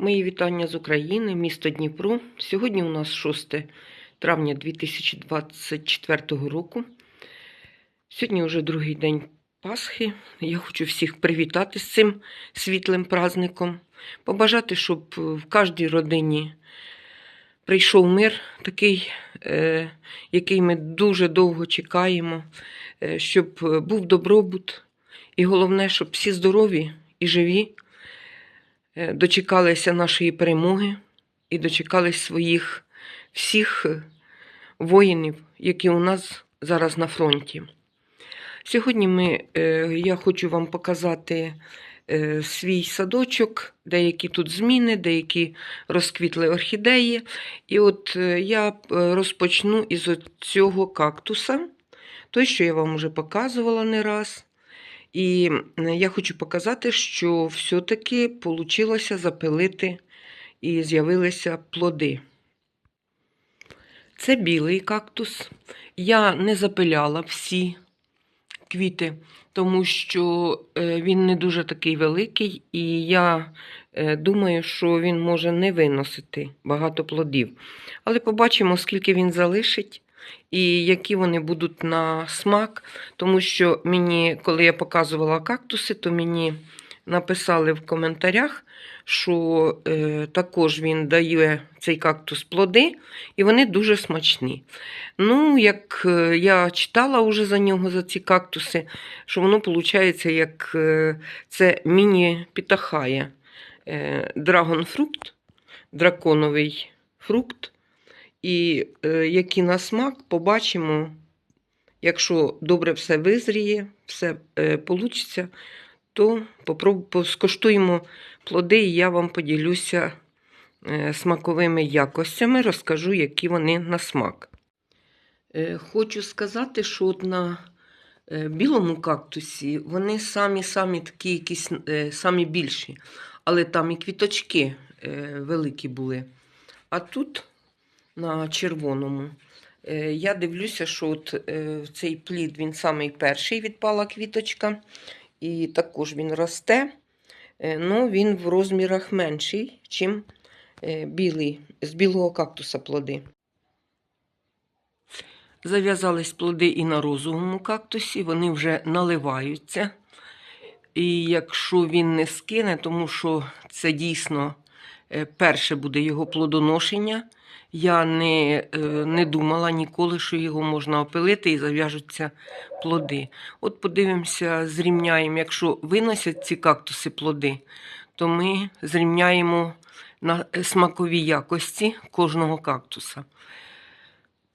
Мої вітання з України, місто Дніпро. Сьогодні у нас 6 травня 2024 року. Сьогодні вже другий день Пасхи. Я хочу всіх привітати з цим світлим праздником. Побажати, щоб в кожній родині прийшов мир, такий, е, який ми дуже довго чекаємо, е, щоб був добробут. І головне, щоб всі здорові і живі дочекалися нашої перемоги і дочекались своїх всіх е, воїнів, які у нас зараз на фронті. Сьогодні ми, е, я хочу вам показати е, свій садочок, деякі тут зміни, деякі розквітли орхідеї. І от е, я е, розпочну із цього кактуса, той, що я вам вже показувала не раз. І я хочу показати, що все-таки вийшло запилити і з'явилися плоди. Це білий кактус. Я не запиляла всі квіти, тому що е, він не дуже такий великий, і я е, думаю, що він може не виносити багато плодів. Але побачимо, скільки він залишить і які вони будуть на смак. Тому що мені, коли я показувала кактуси, то мені написали в коментарях, що е, також він дає цей кактус плоди, і вони дуже смачні. Ну, як е, я читала вже за нього, за ці кактуси, що воно виходить, як е, це міні-пітахая. Е, драгонфрукт, драконовий фрукт. І е, які на смак побачимо, якщо добре все визріє, все е, то скоштуємо плоди, і я вам поділюся е, смаковими якостями, розкажу, які вони на смак. Е, Хочу сказати, що от на білому кактусі вони самі-самі такі якісь самі більші, але там і квіточки великі були. А тут на червоному. Е, Я дивлюся, що от е, цей плід він самий перший відпала квіточка, і також він росте. Е, Ну, він в розмірах менший, чим е, білий, з білого кактуса плоди. Зав'язались плоди і на розовому кактусі, вони вже наливаються. І якщо він не скине, тому що це дійсно перше буде його плодоношення, я не, е, не думала ніколи, що його можна опилити і зав'яжуться плоди. От подивимося, зрівняємо, якщо виносять ці кактуси плоди, то ми зрівняємо на е, смакові якості кожного кактуса.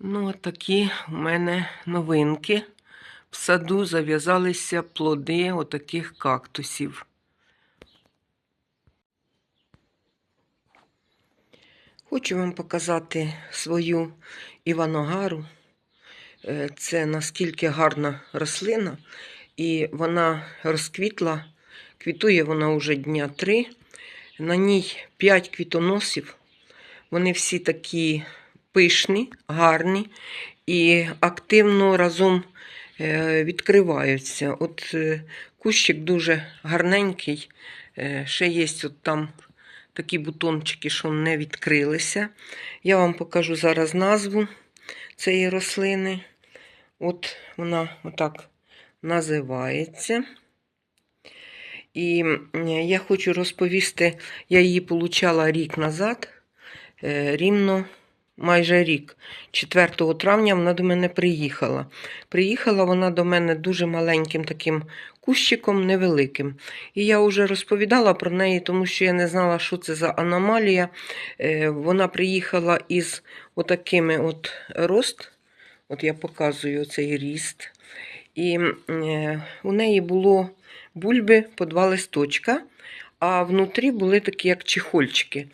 Ну, от такі у мене новинки. В саду зав'язалися плоди отаких кактусів. Хочу вам показати свою Іваногару. Е, Це наскільки гарна рослина, і вона розквітла, квітує вона вже дня три. На ній 5 квітоносів. Вони всі такі пишні, гарні і активно разом е, відкриваються. От е, кущик дуже гарненький. Ще є от там такі бутончики, що не відкрилися. Я вам покажу зараз назву цієї рослини. От вона отак називається. І я хочу розповісти, я її получала рік назад, е, рівно майже рік. 4 травня вона до мене приїхала. Приїхала вона до мене дуже маленьким таким кущиком, невеликим. І я вже розповідала про неї, тому що я не знала, що це за аномалія. Е, Вона приїхала із отакими от рост. От я показую цей ріст. І е, у неї було бульби по два листочка, а внутрі були такі, як чехольчики.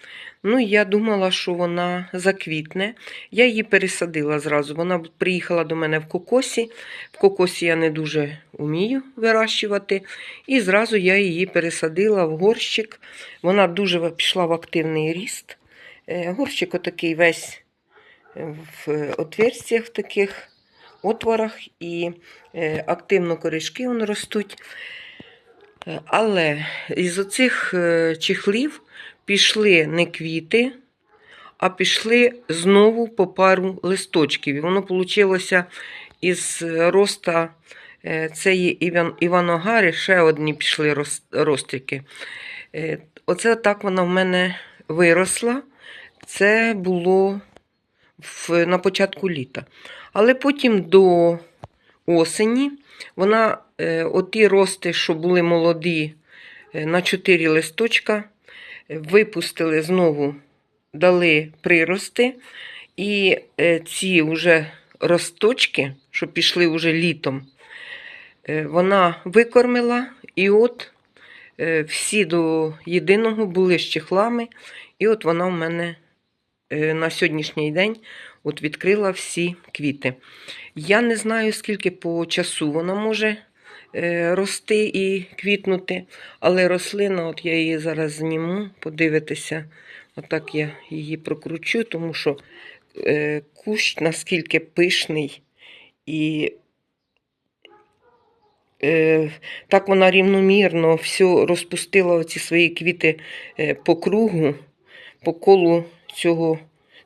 Ну, я думала, що вона заквітне. Я її пересадила зразу. Вона приїхала до мене в кокосі. В кокосі я не дуже вмію вирощувати. І зразу я її пересадила в горщик. Вона дуже пішла в активний ріст. Е, Горщик отакий весь е, в отверстях таких отворах, і е, активно корішки ростуть. Е, Але із оцих е, чехлів пішли не квіти, а пішли знову по пару листочків. І воно вийшло із роста е, цієї Іван- Іваногари ще одні пішли. Е, Оце так вона в мене виросла. Це було в, на початку літа. Але потім до осені вона, е, оті рости, що були молоді е, на 4 листочка, е, випустили знову, дали прирости. І ці вже росточки, що пішли вже літом, вона викормила. І от всі до єдиного були з чехлами. І от вона в мене на сьогоднішній день от відкрила всі квіти. Я не знаю, скільки по часу вона може е, рости і квітнути, але рослина, от я її зараз зніму, подивитися. Отак я її прокручу, тому що е, кущ наскільки пишний і е, так вона рівномірно все розпустила оці свої квіти по кругу, по колу цього,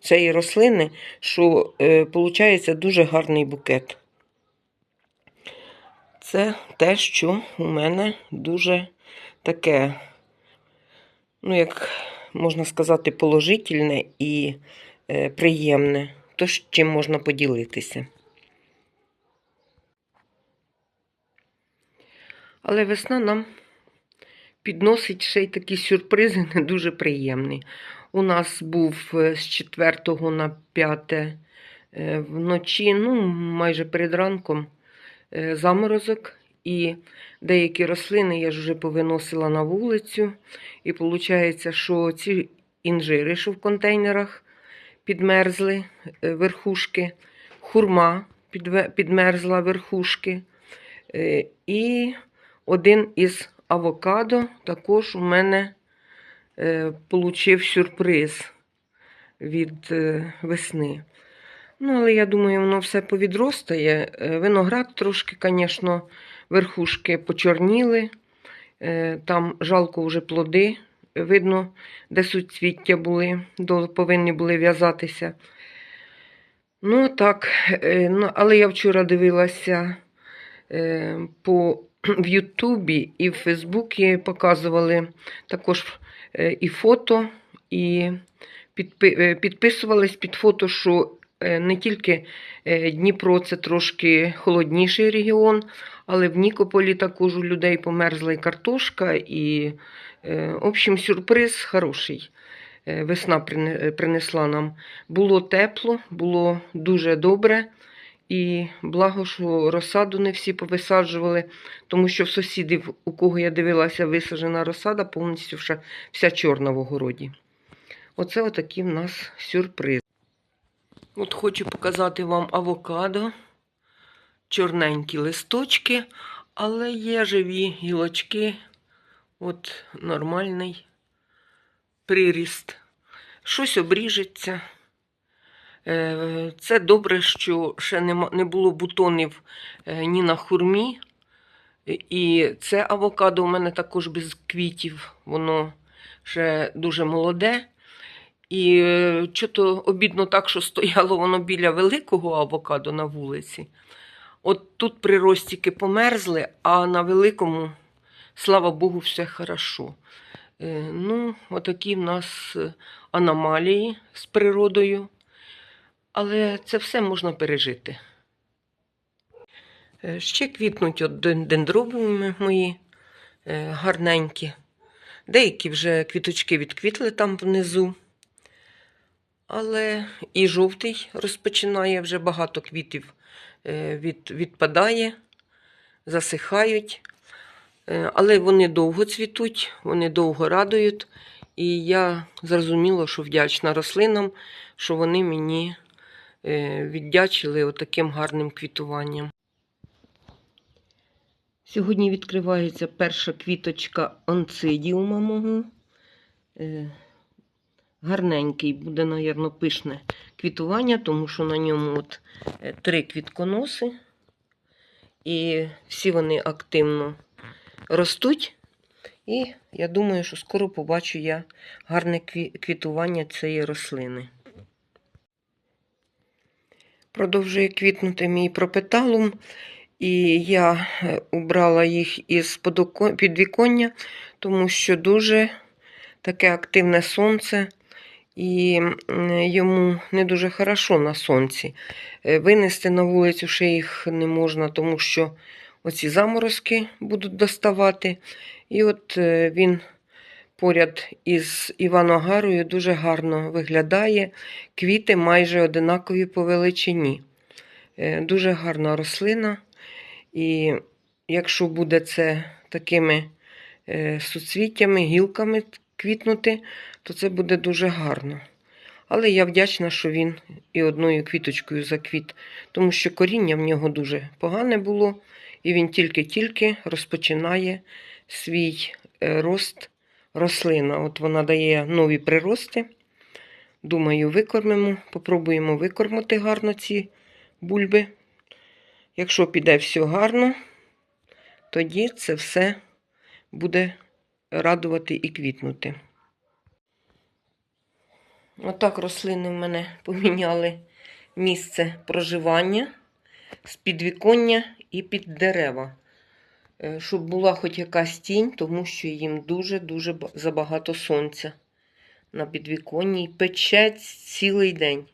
цієї рослини, що е, виходить дуже гарний букет. Це те, що у мене дуже таке, ну, як можна сказати, положительне і е, приємне. То, з чим можна поділитися. Але весна нам підносить ще й такі сюрпризи не дуже приємні. У нас був е, з 4 на 5 е, вночі, ну, майже перед ранком, е, заморозок. І деякі рослини я ж вже повиносила на вулицю. І виходить, що ці інжири, що в контейнерах підмерзли верхушки, хурма підмерзла верхушки. І один із авокадо також у мене получив сюрприз від е, весни. Ну, але я думаю, воно все повідростає. Е, Виноград трошки, звісно, верхушки почорніли. Е, Там жалко вже плоди. Видно, де суцвіття були, повинні були в'язатися. Ну, так, е, ну, але я вчора дивилася е, по, в Ютубі і в Фейсбуці показували також е, і фото, і е, підписувались під фото, що е, не тільки е, Дніпро це трошки холодніший регіон, але в Нікополі також у людей померзла і картошка, і, е, в общем, сюрприз хороший. Е, Весна е, принесла нам. Було тепло, було дуже добре. І благо, що розсаду не всі повисаджували, тому що в сусідів, у кого я дивилася, висаджена розсада, повністю вся, вся чорна в огороді. Оце отакі в нас сюрпризи. От хочу показати вам авокадо, чорненькі листочки, але є живі гілочки. От нормальний приріст. Щось обріжеться. Е, Це добре, що ще не було бутонів е, ні на хурмі. І це авокадо у мене також без квітів, воно ще дуже молоде. І е, чого обідно так, що стояло воно біля великого авокадо на вулиці. От тут приростики померзли, а на великому, слава Богу, все хорошо. Ну, отакі в нас аномалії з природою. Але це все можна пережити. Е, Ще квітнуть от ден- дендробіуми мої е, гарненькі. Деякі вже квіточки відквітли там внизу. Але і жовтий розпочинає вже багато квітів е, від, відпадає, засихають. Але вони довго цвітуть, вони довго радують. І я зрозуміла, що вдячна рослинам, що вони мені віддячили отаким гарним квітуванням. Сьогодні відкривається перша квіточка онцидіума мого. Е, Гарненький буде, напевно, пишне квітування, тому що на ньому от е, три квітконоси. І всі вони активно ростуть. І я думаю, що скоро побачу я гарне квітування цієї рослини. Продовжує квітнути мій пропеталум, і я е, убрала їх із підвіконня, тому що дуже таке активне сонце, і йому не дуже хорошо на сонці. Е, Винести на вулицю ще їх не можна, тому що оці заморозки будуть доставати. І от е, він поряд із Іваногарою дуже гарно виглядає. Квіти майже одинакові по величині. Е, Дуже гарна рослина. І якщо буде це такими е, суцвіттями, гілками квітнути, то це буде дуже гарно. Але я вдячна, що він і одною квіточкою заквіт, тому що коріння в нього дуже погане було, і він тільки-тільки розпочинає свій е, рост рослина. От вона дає нові прирости. Думаю, викормимо, попробуємо викормити гарно ці бульби. Якщо піде все гарно, тоді це все буде радувати і квітнути. Отак рослини в мене поміняли місце проживання з підвіконня і під дерева, щоб була хоч якась тінь, тому що їм дуже-дуже забагато сонця на підвіконні і пече цілий день.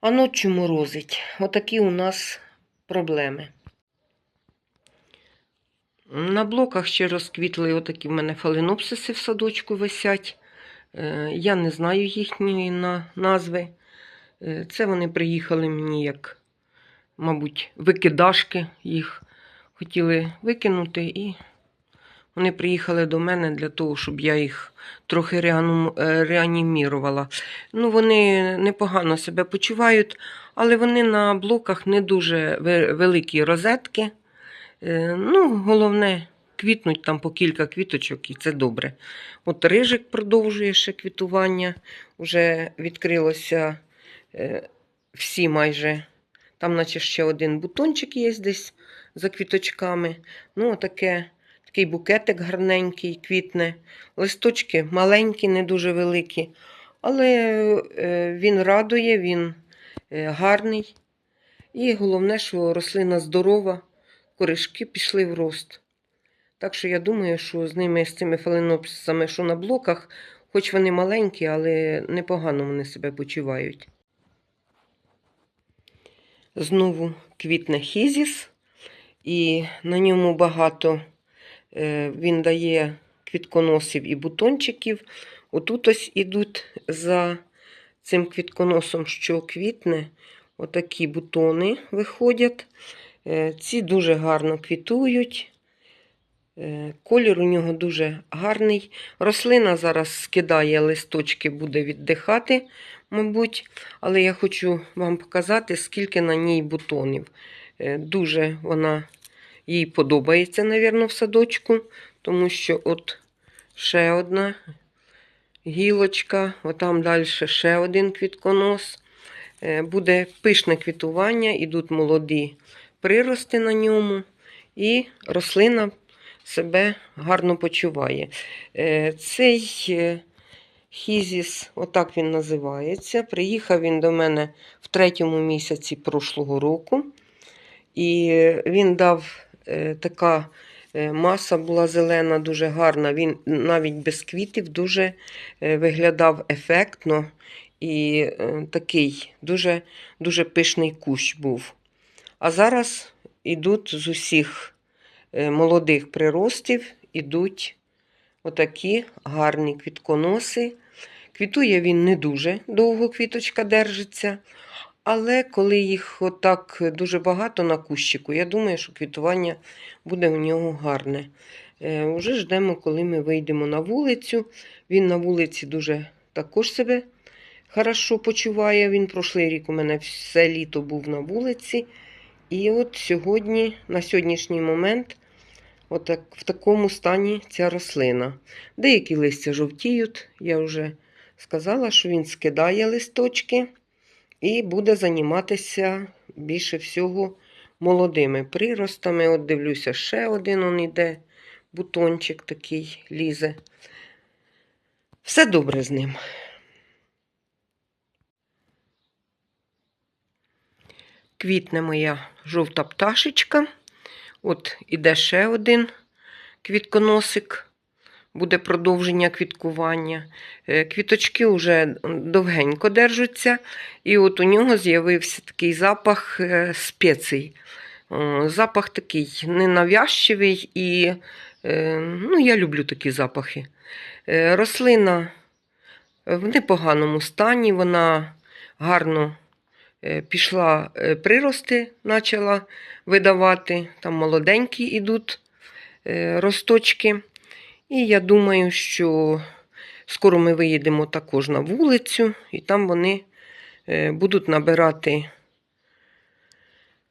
А ночі морозить. Отакі у нас проблеми. На блоках ще розквітли отакі в мене фаленопсиси в садочку висять. Е, Я не знаю їхньої назви. Е, Це вони приїхали мені як, мабуть, викидашки. Їх хотіли викинути, і вони приїхали до мене для того, щоб я їх трохи е, реанімірувала. Ну, вони непогано себе почувають, але вони на блоках не дуже великі розетки. Е, Ну, головне, квітнуть там по кілька квіточок, і це добре. От рижик продовжує ще квітування. Уже відкрилося е, всі майже. Там, наче ще один бутончик є десь за квіточками. Ну, таке, такий букетик гарненький, квітне. Листочки маленькі, не дуже великі. Але е, він радує, він е, гарний. І головне, що рослина здорова, коришки пішли в рост. Так що я думаю, що з ними, з цими фаленопсисами, що на блоках, хоч вони маленькі, але непогано вони себе почувають. Знову квітне хізіс, і на ньому багато е, він дає квітконосів і бутончиків. Отут ось ідуть за цим квітконосом, що квітне, отакі бутони виходять. Е, Ці дуже гарно квітують. Е, Колір у нього дуже гарний. Рослина зараз скидає листочки, буде віддихати, мабуть. Але я хочу вам показати, скільки на ній бутонів. Е, Дуже вона їй подобається, мабуть, в садочку, тому що от ще одна гілочка, отам далі ще один квітконос. Е, Буде пишне квітування, ідуть молоді прирости на ньому, і рослина себе гарно почуває. Е, Цей хізіс, отак він називається. Приїхав він до мене в третьому місяці прошлого року. І він дав е, така е, маса була зелена, дуже гарна. Він навіть без квітів дуже е, виглядав ефектно і такий дуже, дуже пишний кущ був. А зараз ідуть з усіх молодих приростів, ідуть отакі гарні квітконоси. Квітує він не дуже довго квіточка держиться. Але коли їх отак дуже багато на кущику, я думаю, що квітування буде у нього гарне. Е, уже ждемо, коли ми вийдемо на вулицю. Він на вулиці дуже також себе хорошо почуває. Він прошлий рік у мене все літо був на вулиці. І от сьогодні, на сьогоднішній момент, отак, в такому стані ця рослина. Деякі листя жовтіють. Я вже сказала, що він скидає листочки і буде займатися більше всього молодими приростами. От дивлюся, ще один он іде бутончик такий лізе. Все добре з ним. Квітне моя жовта пташечка. От іде ще один квітконосик. Буде продовження квіткування. Е, Квіточки вже довгенько держаться, і от у нього з'явився такий запах е, спецій. Запах такий ненавязчивий і е, ну, я люблю такі запахи. Рослина в непоганому стані, вона гарно пішла прирости, почала видавати. Там молоденькі йдуть росточки. І я думаю, що скоро ми виїдемо також на вулицю, і там вони е, будуть набирати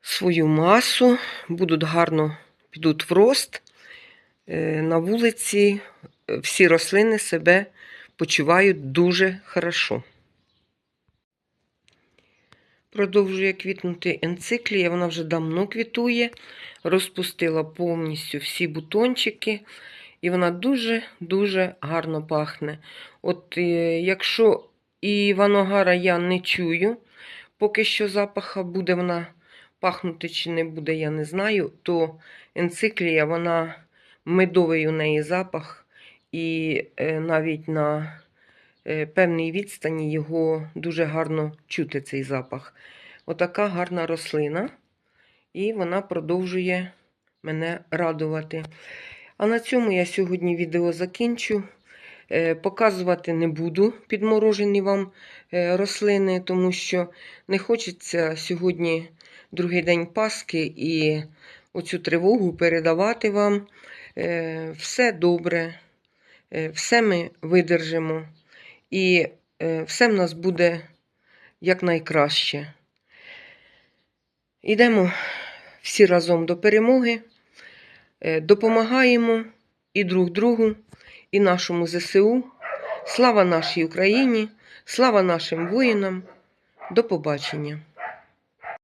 свою масу, будуть гарно підуть в рост. Е, На вулиці всі рослини себе почувають дуже хорошо. Продовжує квітнути енциклія, вона вже давно квітує, розпустила повністю всі бутончики, і вона дуже-дуже гарно пахне. От е, якщо Іваногара я не чую, поки що запаха буде вона пахнути чи не буде, я не знаю, то енциклія, вона медовий у неї запах, і е, навіть на е, певній відстані його дуже гарно чути цей запах. Отака гарна рослина, і вона продовжує мене радувати. А на цьому я сьогодні відео закінчу. Е, Показувати не буду підморожені вам е, рослини, тому що не хочеться сьогодні другий день Пасхи і оцю тривогу передавати вам. Е, Все добре, все ми видержимо, і все в нас буде якнайкраще. Йдемо всі разом до перемоги, допомагаємо і друг другу, і нашому ЗСУ. Слава нашій Україні, слава нашим воїнам. До побачення!